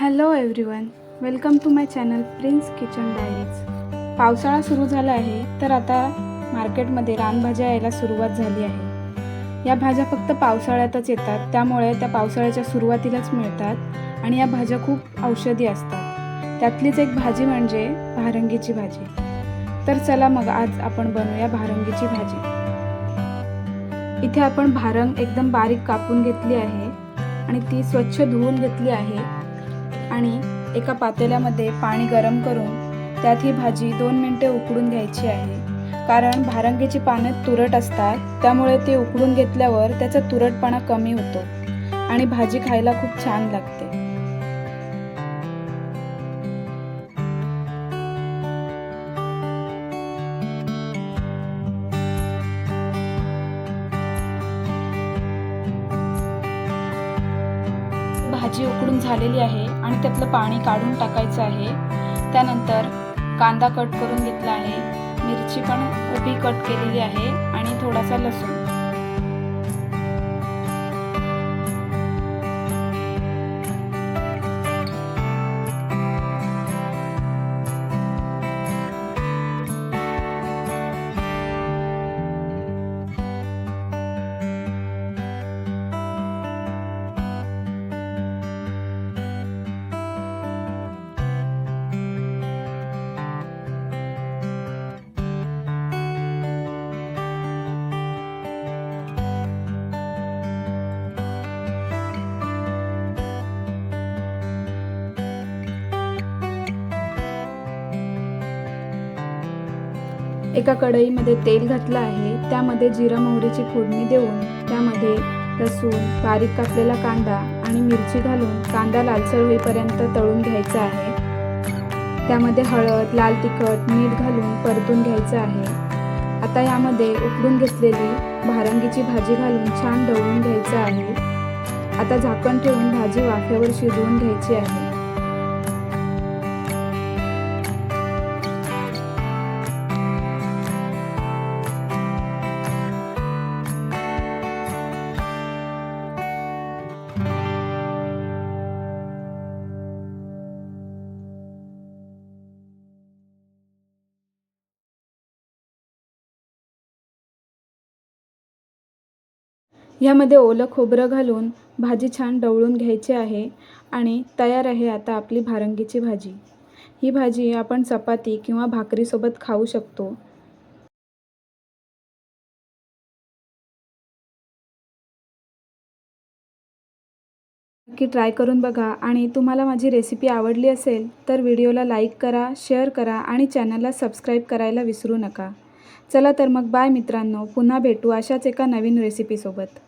Hello everyone welcome to my channel Prince Kitchen Diaries पावसाळा सुरू झाला आहे तर आता मार्केटमध्ये रानभाज्या यायला सुरुवात झाली आहे. या भाज्या फक्त पावसाळ्यातच येतात त्यामुळे त्या पावसाळ्याच्या सुरुवातीलाच मिळतात आणि या भाज्या खूप औषधी असतात. त्यातलीच एक भाजी म्हणजे भारंगीची भाजी. तर चला मग आज आपण बनवूया भारंगीची भाजी. इथे आपण भारंग एकदम बारीक कापून घेतली आहे आणि ती स्वच्छ धुवून घेतली आहे. आणि एका पातेल्यामध्ये पाणी गरम करून त्यात ही भाजी दोन मिनटे उकडून घ्यायची आहे. कारण भारंगीची पानं तुरट असतात त्यामुळे ते उकडून घेतल्यावर त्याचा तुरटपणा कमी होतो आणि भाजी खायला खूप छान लागते. भाजी उकडून झालेली आहे आणि त्यातलं पाणी काढून टाकायचं आहे. त्यानंतर कांदा कट करून घेतला आहे. मिरची पण उभी कट केलेली आहे आणि थोडासा लसूण. एका कढईमध्ये तेल घातलं आहे. त्यामध्ये जिरा मोहरीची फोडणी देऊन त्यामध्ये लसूण बारीक कापलेला कांदा आणि मिरची घालून कांदा लालसर होईपर्यंत तळून घ्यायचा आहे. त्यामध्ये हळद लाल तिखट मीठ घालून परतून घ्यायचं आहे. आता यामध्ये उकडून घेतलेली भारंगीची भाजी घालून छान ढवळून घ्यायचं आहे. आता झाकण ठेवून भाजी वाफेवर शिजवून घ्यायची आहे. यामध्ये ओलं खोबरं घालून भाजी छान डवळून घ्यायची आहे आणि तयार आहे आता आपली भारंगीची भाजी. ही भाजी आपण चपाती किंवा भाकरीसोबत खाऊ शकतो. नक्की ट्राय करून बघा आणि तुम्हाला माझी रेसिपी आवडली असेल तर व्हिडिओला लाईक करा शेअर करा आणि चॅनलला सबस्क्राईब करायला विसरू नका. चला तर मग बाय मित्रांनो पुन्हा भेटू अशाच एका नवीन रेसिपीसोबत.